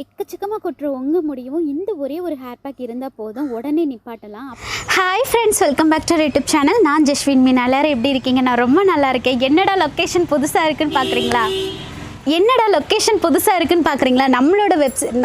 எக்கச்சக்கமாக கொட்டுற உங்க முடியும் இந்த ஒரே ஒரு ஹேர் பேக் இருந்தால் போதும் உடனே நிப்பாட்டலாம். Hi friends welcome back to YouTube channel நான் ஜஸ்வின் மீன். எல்லாரும் எப்படி இருக்கீங்க? நான் ரொம்ப நல்லா இருக்கேன். என்னடா லொக்கேஷன் புதுசாக இருக்குன்னு பார்க்குறீங்களா என்னடா லொக்கேஷன் புதுசாக இருக்குன்னு பார்க்குறீங்களா நம்மளோட வெப்சைட்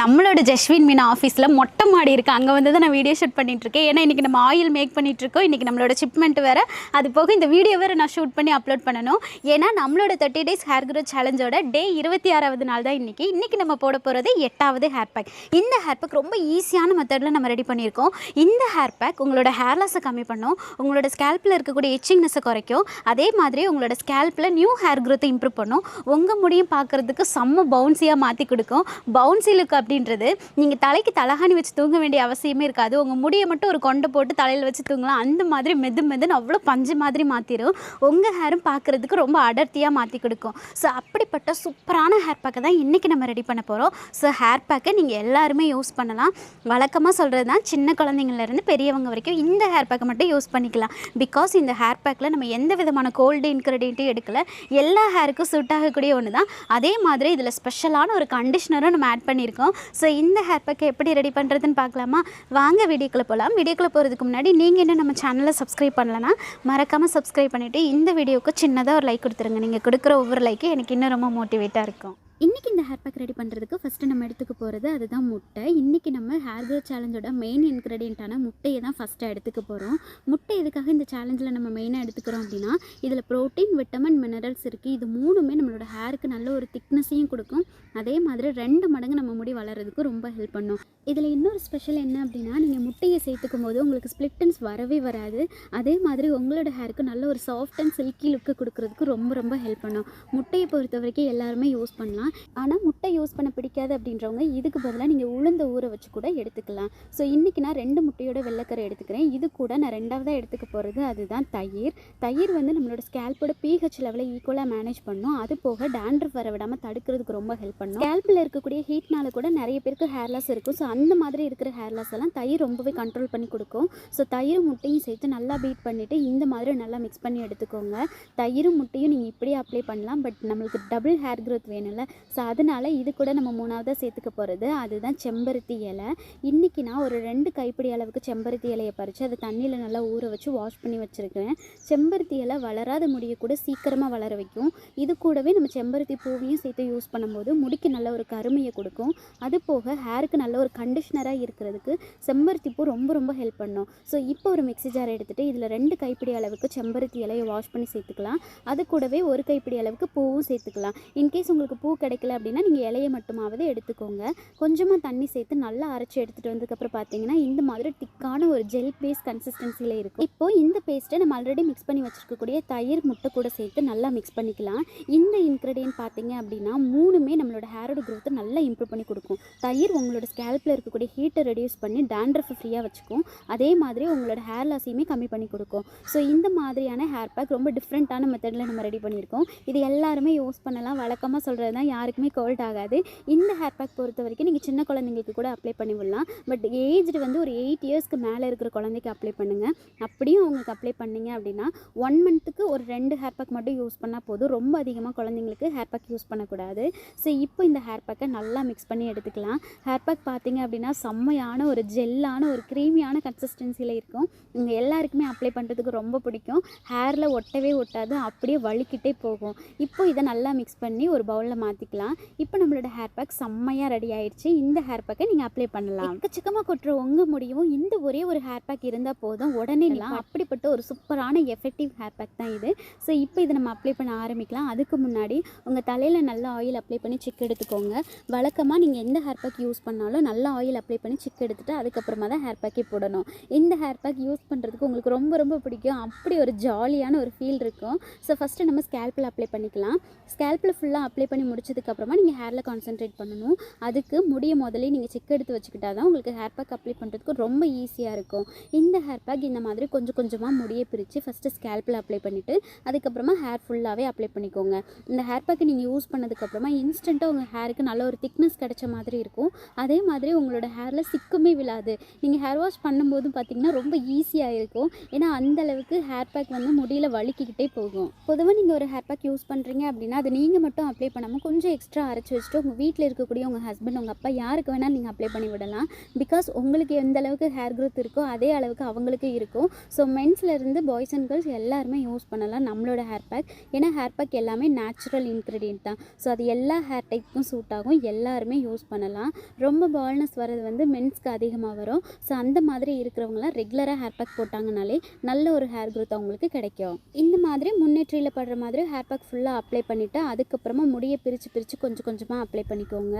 நம்மளோட ஜஸ்வின் மீனா ஆஃபீஸில் மொட்டை மாடி இருக்குது அங்கே வந்து தான் நான் வீடியோ ஷூட் பண்ணிட்டுருக்கேன் ஏன்னா இன்றைக்கி நம்ம ஆயில் மேக் பண்ணிகிட்ருக்கோம் இருக்கோம். இன்றைக்கி நம்மளோட ஷிப்மெண்ட் வேறு. அது போக இந்த வீடியோ வேறு நான் ஷூட் பண்ணி அப்லோட் பண்ணணும். ஏன்னா நம்மளோட தேர்ட்டி டேஸ் ஹேர் க்ரோத் சேலஞ்சோட டே இருபத்தி ஆறாவது நாள் தான் இன்றைக்கி இன்றைக்கி நம்ம போட போகிறது எட்டாவது ஹேர் பேக் இந்த ஹேர் பேக் ரொம்ப ஈஸியான மெத்தடில் நம்ம ரெடி பண்ணியிருக்கோம். இந்த ஹேர் பேக் உங்களோட ஹேர் லாஸை கம்மி பண்ணும். உங்களோட ஸ்கேல்பில் இருக்கக்கூடிய எச்சிங்னஸை குறைக்கும். அதே மாதிரி உங்களோட ஸ்கேல்பில் நியூ ஹேர் க்ரோத்தை இம்ப்ரூவ் பண்ணும். உங்கள் முடியும் பார்க்குறதுக்கு செம்ம பவுன்சியாக மாற்றி கொடுக்கும். பவுன்சியில் லுக் அப்படின்றது நீங்கள் தலைக்கு தலகாணி வச்சு தூங்க வேண்டிய அவசியமே இருக்காது. உங்கள் முடியை மட்டும் ஒரு கொண்டை போட்டு தலையில் வச்சு தூங்கலாம். அந்த மாதிரி மெது மெதுன்னு அவ்வளோ பஞ்சு மாதிரி மாற்றிடும் உங்கள் ஹேரும் பார்க்குறதுக்கு ரொம்ப அடர்த்தியாக மாற்றி கொடுக்கும். ஸோ அப்படிப்பட்ட சூப்பரான ஹேர் பேக்கை தான் இன்றைக்கி நம்ம ரெடி பண்ண போகிறோம் ஸோ ஹேர் பேக்கை நீங்கள் எல்லாருமே யூஸ் பண்ணலாம். வழக்கமாக சொல்கிறது தான் சின்ன குழந்தைங்கள்லேருந்து பெரியவங்க வரைக்கும் இந்த ஹேர் பேக்கை மட்டும் யூஸ் பண்ணிக்கலாம். பிகாஸ் இந்த ஹேர் பேக்கில் நம்ம எந்த விதமான கோல்டு இன்க்ரீடியண்ட்டும் எடுக்கல. எல்லா ஹேருக்கும் சூட் ஆகக்கூடிய ஒன்று தான் அதே மாதிரி இதில் ஸ்பெஷலான ஒரு கண்டிஷ்னரும் நம்ம ஆட் பண்ணியிருக்கோம் ஸோ இந்த ஹேர் பேக்கை எப்படி ரெடி பண்ணுறதுன்னு பார்க்கலாமா? வாங்க வீடியோக்குள்ளே போகலாம் வீடியோக்குள்ளே போகிறதுக்கு முன்னாடி நீங்கள் என்ன நம்ம சேனலை சப்ஸ்கிரைப் பண்ணலன்னா மறக்காமல் சப்ஸ்கிரைப் பண்ணிவிட்டு இந்த வீடியோவுக்கு சின்னதாக ஒரு லைக் கொடுத்துருங்க. நீங்கள் கொடுக்குற ஒவ்வொரு லைக்கும் எனக்கு இன்னும் ரொம்ப மோட்டிவேட்டாக இருக்கும். இன்றைக்கி இந்த ஹேர் பேக் ரெடி பண்ணுறதுக்கு ஃபஸ்ட்டு நம்ம எடுத்துக்க போகிறது அதுதான் முட்டை. இன்றைக்கி நம்ம ஹேர் க்ரோத் சேலஞ்சோட மெயின் இன்க்ரீடியண்ட்டான முட்டையை தான் ஃபஸ்ட்டு எடுத்துக்க போகிறோம் முட்டை எதுக்காக இந்த சேலஞ்சில் நம்ம மெயினாக எடுத்துக்கிறோம் அப்படின்னா இதில் ப்ரோட்டீன் விட்டமின் மினரல்ஸ் இருக்குது இது மூணுமே நம்மளோட ஹேருக்கு நல்ல ஒரு திக்னஸையும் கொடுக்கும். அதே மாதிரி ரெண்டு மடங்கு நம்ம முடி வளர்கிறதுக்கு ரொம்ப ஹெல்ப் பண்ணும். இதில் இன்னொரு ஸ்பெஷல் என்ன அப்படின்னா நீங்கள் முட்டையை சேர்த்துக்கும் போது உங்களுக்கு ஸ்ப்ளிட்டன்ஸ் வரவே வராது. அதே மாதிரி உங்களோட ஹேருக்கு நல்ல ஒரு சாஃப்ட் அண்ட் சில்கி லுக்கு கொடுக்குறதுக்கு ரொம்ப ரொம்ப ஹெல்ப் பண்ணும். முட்டையை பொறுத்த வரைக்கும் எல்லாருமே யூஸ் பண்ணலாம். ஆனால் முட்டை யூஸ் பண்ண பிடிக்காது அப்படின்றவங்க இதுக்கு பதிலாக நீங்கள் உளுந்த ஊற வச்சு கூட எடுத்துக்கலாம். ஸோ இன்றைக்கி நான் ரெண்டு முட்டையோட வெள்ளைக்கரை எடுத்துக்கிறேன். இது கூட நான் ரெண்டாவதாக எடுத்துக்க போகிறது அதுதான் தயிர். தயிர் வந்து நம்மளோட ஸ்கேல்போட பிஹெச் லெவலை ஈக்குவலாக மேனேஜ் பண்ணும். அது போக டேண்ட்ரஃப் வர விடாமல் தடுக்கிறதுக்கு ரொம்ப ஹெல்ப் பண்ணும். ஸ்கேல்பில் இருக்கக்கூடிய ஹீட்னால கூட நிறைய பேருக்கு ஹேர் லாஸ் இருக்கும். ஸோ அந்த மாதிரி இருக்கிற ஹேர் லாஸ் எல்லாம் தயிர் ரொம்பவே கண்ட்ரோல் பண்ணி கொடுக்கும். ஸோ தயிரும் முட்டையும் சேர்த்து நல்லா பீட் பண்ணிவிட்டு இந்த மாதிரி நல்லா மிக்ஸ் பண்ணி எடுத்துக்கோங்க. தயிரும் முட்டையும் நீங்கள் இப்படியே அப்ளை பண்ணலாம். பட் நம்மளுக்கு டபுள் ஹேர் க்ரோத் வேணும்ல. ஸோ அதனால் இது கூட நம்ம மூணாவதாக சேர்த்துக்க போகிறது அதுதான் செம்பருத்தி இலை. இன்றைக்கி நான் ஒரு ரெண்டு கைப்பிடி அளவுக்கு செம்பருத்தி இலையை பறித்து அதை தண்ணியில் நல்லா ஊற வச்சு வாஷ் பண்ணி வச்சுருக்கேன் செம்பருத்தி இலை வளராத முடியை கூட சீக்கிரமாக வளர வைக்கும். இது கூடவே நம்ம செம்பருத்தி பூவையும் சேர்த்து யூஸ் பண்ணும்போது முடிக்கு நல்ல ஒரு கருமையை கொடுக்கும். அது போக ஹேருக்கு நல்ல ஒரு கண்டிஷ்னராக இருக்கிறதுக்கு செம்பருத்தி பூ ரொம்ப ரொம்ப ஹெல்ப் பண்ணும். ஸோ இப்போ ஒரு மிக்ஸி ஜார் எடுத்துகிட்டு இதில் ரெண்டு கைப்பிடி அளவுக்கு செம்பருத்தி இலையை வாஷ் பண்ணி சேர்த்துக்கலாம். அது கூடவே ஒரு கைப்பிடி அளவுக்கு பூவும் சேர்த்துக்கலாம். இன்கேஸ் உங்களுக்கு பூ கிடைக்கல அப்படின்னா நீங்கள் இலையை மட்டுமாவது எடுத்துக்கோங்க. கொஞ்சமாக தண்ணி சேர்த்து நல்லா அரைச்சி எடுத்துகிட்டு வந்ததுக்கப்புறம் பார்த்தீங்கன்னா இந்த மாதிரி திக்கான ஒரு ஜெல் பேஸ்ட் கன்சிஸ்டன்சியில் இருக்கும். இப்போ இந்த பேஸ்ட்டை நம்ம ஆல்ரெடி மிக்ஸ் பண்ணி வச்சுருக்கக்கூடிய தயிர் முட்டை கூட சேர்த்து நல்லா மிக்ஸ் பண்ணிக்கலாம். இந்த இன்க்ரீடியன்ட் பார்த்தீங்க அப்படின்னா மூணுமே நம்மளோட ஹேரோட க்ரோத்தை நல்லா இம்ப்ரூவ் பண்ணி கொடுக்கும். தயிர் உங்களோட ஸ்கேல்பில் இருக்கக்கூடிய ஹீட்டை ரெடியூஸ் பண்ணி டேண்ட்ரஃப் ஃப்ரீயாக வச்சுக்கும். அதே மாதிரி உங்களோட ஹேர் லாஸையுமே கம்மி பண்ணி கொடுக்கும். ஸோ இந்த மாதிரியான ஹேர் பேக் ரொம்ப டிஃப்ரெண்ட்டான மெத்தடில் நம்ம ரெடி பண்ணியிருக்கோம். இது எல்லாருமே யூஸ் பண்ணலாம். வழக்கமாக சொல்கிறது தான் யாருக்குமே கோல்ட் ஆகாது. இந்த ஹேர் பேக் பொறுத்த வரைக்கும் நீங்கள் சின்ன குழந்தைங்களுக்கு கூட அப்ளை பண்ணி விடலாம். பட் ஏஜ்டு வந்து ஒரு எயிட் இயர்ஸ்க்கு மேலே இருக்கிற குழந்தைக்கு அப்ளை பண்ணுங்கள் அப்படியும் அவங்களுக்கு அப்ளை பண்ணீங்க அப்படின்னா ஒன் மந்த்துக்கு ஒரு ரெண்டு ஹேர் பேக் மட்டும் யூஸ் பண்ணால் போதும். ரொம்ப அதிகமாக குழந்தைங்களுக்கு ஹேர் பேக் யூஸ் பண்ணக்கூடாது. ஸோ இப்போ இந்த ஹேர் பேக்கை நல்லா மிக்ஸ் பண்ணி எடுத்துக்கலாம். ஹேர் பேக் பார்த்தீங்க அப்படின்னா செம்மையான ஒரு ஜெல்லான ஒரு க்ரீமியான கன்சிஸ்டன்சியில் இருக்கும். இங்கே எல்லாருக்குமே அப்ளை பண்ணுறதுக்கு ரொம்ப பிடிக்கும். ஹேரில் ஒட்டவே ஒட்டாது. அப்படியே வழுக்கிட்டே போகும். இப்போ இதை நல்லா மிக்ஸ் பண்ணி ஒரு பவுலில் மாற்றிக்கலாம் இப்போ நம்மளோட ஹேர் பேக் செம்மையாக ரெடி ஆயிடுச்சு. இந்த ஹேர் பேக்கை நீங்கள் அப்ளை பண்ணலாம். எக்கச்சக்கமாக கொட்டுற உங்க முடியும் இந்த ஒரே ஒரு ஹேர் பேக் இருந்தால் போதும். உடனே அப்படிப்பட்ட ஒரு சூப்பரான எஃபெக்டிவ் ஹேர் பேக் தான் இது. ஸோ இப்போ இதை நம்ம அப்ளை பண்ண ஆரம்பிக்கலாம். அதுக்கு முன்னாடி உங்கள் தலையில் நல்லா ஆயில் அப்ளை பண்ணி சிக் எடுத்துக்கோங்க. வழக்கமாக நீங்கள் எந்த ஹேர் பேக் யூஸ் பண்ணாலும் நல்லா ஆயில் அப்ளை பண்ணி சிக் எடுத்துட்டு அதுக்கப்புறமா தான் ஹேர் பேக்கே போடணும். இந்த ஹேர் பேக் யூஸ் பண்ணுறதுக்கு உங்களுக்கு ரொம்ப ரொம்ப பிடிக்கும். அப்படி ஒரு ஜாலியான ஒரு ஃபீல் இருக்கும். ஸோ ஃபஸ்ட்டு நம்ம ஸ்கேல்பில் அப்ளை பண்ணிக்கலாம். ஸ்கேல்பில் ஃபுல்லாக அப்ளை பண்ணி முடிச்சதுக்கப்புறமா நீங்கள் ஹேரில் கான்சென்ட்ரேட் பண்ணணும். அதுக்கு முடிய முதல்ல நீங்கள் செக் எடுத்து வச்சுக்கிட்டா தான் உங்களுக்கு ஹேர் பேக் அப்ளை பண்ணுறதுக்கு ரொம்ப ஈஸியாக இருக்கும். இந்த ஹேர் பேக் இந்த மாதிரி கொஞ்சம் கொஞ்சமாக முடியை பிரித்து ஃபஸ்ட்டு ஸ்கேல்பில் அப்ளை பண்ணிவிட்டு அதுக்கப்புறமா ஹேர் ஃபுல்லாகவே அப்ளை பண்ணிக்கோங்க. இந்த ஹேர் பேக்கை நீங்கள் யூஸ் பண்ணதுக்கப்புறமா இன்ஸ்டண்ட்டாக உங்கள் ஹேருக்கு நல்ல ஒரு திக்னஸ் கிடைச்ச மாதிரி இருக்கும். அதே மாதிரி உங்களோட ஹேரில் சிக்குமே விழாது. நீங்கள் ஹேர் வாஷ் பண்ணும்போதும் பார்த்தீங்கன்னா ரொம்ப ஈஸியாக இருக்கும். ஏன்னா அந்த அளவுக்கு ஹேர் பேக் வந்து முடியில் வழுக்கிக்கிட்டே போகும். பொதுவாக நீங்கள் ஒரு ஹேர் பேக் யூஸ் பண்ணுறீங்க அப்படின்னா அது நீங்கள் மட்டும் அப்ளை பண்ணாமல் கொஞ்சம் கொஞ்சம் எக்ஸ்ட்ரா அரைச்சி வச்சுட்டு உங்கள் வீட்டில் இருக்கக்கூடிய உங்கள் ஹஸ்பண்ட் உங்கள் அப்பா யாருக்கு வேணால் நீங்கள் அப்ளை பண்ணி விடலாம். பிகாஸ் உங்களுக்கு எந்த அளவுக்கு ஹேர் க்ரோத் இருக்கோ அதே அளவுக்கு அவங்களுக்கு இருக்கும். ஸோ மென்ஸ்லேருந்து பாய்ஸ் அண்ட் கேர்ள்ஸ் எல்லாருமே யூஸ் பண்ணலாம் நம்மளோட ஹேர் பேக் ஏன்னா ஹேர் பேக் எல்லாமே நேச்சுரல் இன்க்ரீடியன்ட் தான். ஸோ அது எல்லா ஹேர் டைப்புக்கும் சூட் ஆகும். எல்லாருமே யூஸ் பண்ணலாம். ரொம்ப பால்னஸ் வர்றது வந்து மென்ஸ்க்கு அதிகமாக வரும். ஸோ அந்த மாதிரி இருக்கிறவங்களாம் ரெகுலராக ஹேர் பேக் போட்டாங்கனாலே நல்ல ஒரு ஹேர் க்ரோத் அவங்களுக்கு கிடைக்கும். இந்த மாதிரி முன்னேற்றியில் படுற மாதிரி ஹேர் பேக் ஃபுல்லாக அப்ளை பண்ணிவிட்டு அதுக்கப்புறமா முடியை பிரித்து பிரித்து கொஞ்சம் கொஞ்சமாக அப்ளை பண்ணிக்கோங்க.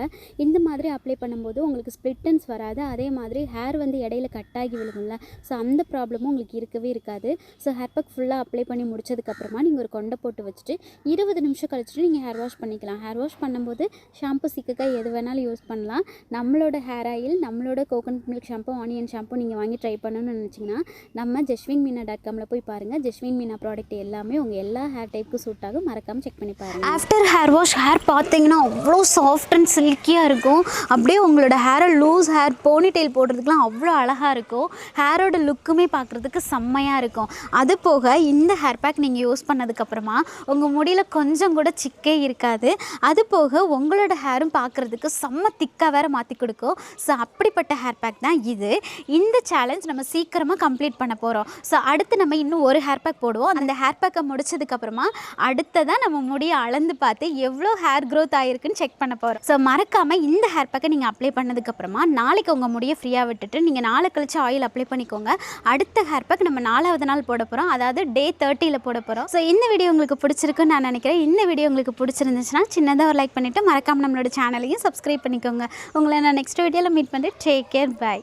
இந்த மாதிரி அப்ளை பண்ணும்போது உங்களுக்கு ஸ்ப்ளிட்டன்ஸ் வராது. அதே மாதிரி ஹேர் வந்து இடையில கட் ஆகி விழுகும்ல. ஸோ அந்த ப்ராப்ளமும் உங்களுக்கு இருக்கவே இருக்காது. ஸோ ஹேர் பேக் ஃபுல்லாக அப்ளை பண்ணி முடிச்சதுக்கப்புறமா நீங்கள் ஒரு கொண்டை போட்டு வச்சுட்டு இருபது நிமிஷம் கழிச்சுட்டு நீங்கள் ஹேர் வாஷ் பண்ணிக்கலாம். ஹேர் வாஷ் பண்ணும்போது ஷாம்பு சிக்கக்காய் எது வேணாலும் யூஸ் பண்ணலாம். நம்மளோட ஹேர் ஆயில் நம்மளோட coconut milk shampoo onion shampoo நீங்கள் வாங்கி ட்ரை பண்ணணும்னு நினச்சிங்கன்னா நம்ம ஜஸ்வின் மீனா டாட் காமில் போய் பாருங்கள் ஜஸ்வின் மீனா ப்ராடக்ட் எல்லாமே உங்கள் எல்லா ஹேர் டைப்புக்கும் சூட் ஆகும். மறக்காமல் செக் பண்ணி பாருங்கள் ஆஃப்டர் ஹேர் வாஷ் ஹேர் பார்த்தீங்கன்னா அவ்வளோ சாஃப்ட் அண்ட் சில்கியாக இருக்கும். அப்படியே உங்களோட ஹேரை லூஸ் ஹேர் போனி டெயில் போடுறதுக்குலாம் அவ்வளோ அழகாக இருக்கும். ஹேரோட லுக்குமே பார்க்குறதுக்கு செம்மையாக இருக்கும். அது போக இந்த ஹேர் பேக் நீங்கள் யூஸ் பண்ணதுக்கப்புறமா உங்கள் முடியில் கொஞ்சம் கூட சிக்கே இருக்காது. அது போக உங்களோட ஹேரும் பார்க்குறதுக்கு செம்ம திக்காக வேறு மாற்றி கொடுக்கும். ஸோ அப்படிப்பட்ட ஹேர் பேக் தான் இது. இந்த சேலஞ்ச் நம்ம சீக்கிரமாக கம்ப்ளீட் பண்ண போகிறோம் ஸோ அடுத்து நம்ம இன்னும் ஒரு ஹேர் பேக் போடுவோம். அந்த ஹேர் பேக்கை முடிச்சதுக்கப்புறமா அடுத்ததாக நம்ம முடியை அளந்து பார்த்து எவ்வளோ ஹேர் க்ரோத் ஆகிருக்குன்னு செக் பண்ண போகிறோம் ஸோ மறக்காமல் இந்த ஹேர் பேக்கை நீங்கள் அப்ளை பண்ணதுக்கப்புறமா நாளைக்கு உங்கள் முடியை ஃப்ரீயாக விட்டுட்டு நீங்கள் நாளை கழிச்சு ஆயில் அப்ளை பண்ணிக்கோங்க. அடுத்த ஹேர் பேக் நம்ம நாலாவது நாள் போட போகிறோம் அதாவது டே தேர்ட்டியில் போட போகிறோம் ஸோ இந்த வீடியோ உங்களுக்கு பிடிச்சிருக்குன்னு நான் நினைக்கிறேன். இந்த வீடியோ உங்களுக்கு பிடிச்சிருந்துச்சுன்னா சின்னதாக ஒரு லைக் பண்ணிவிட்டு மறக்காமல் நம்மளோட சேனலையும் சப்ஸ்கிரைப் பண்ணிக்கோங்க. உங்களை நான் நெக்ஸ்ட் வீடியோவில் மீட் பண்ணிட்டு டேக் கேர் பை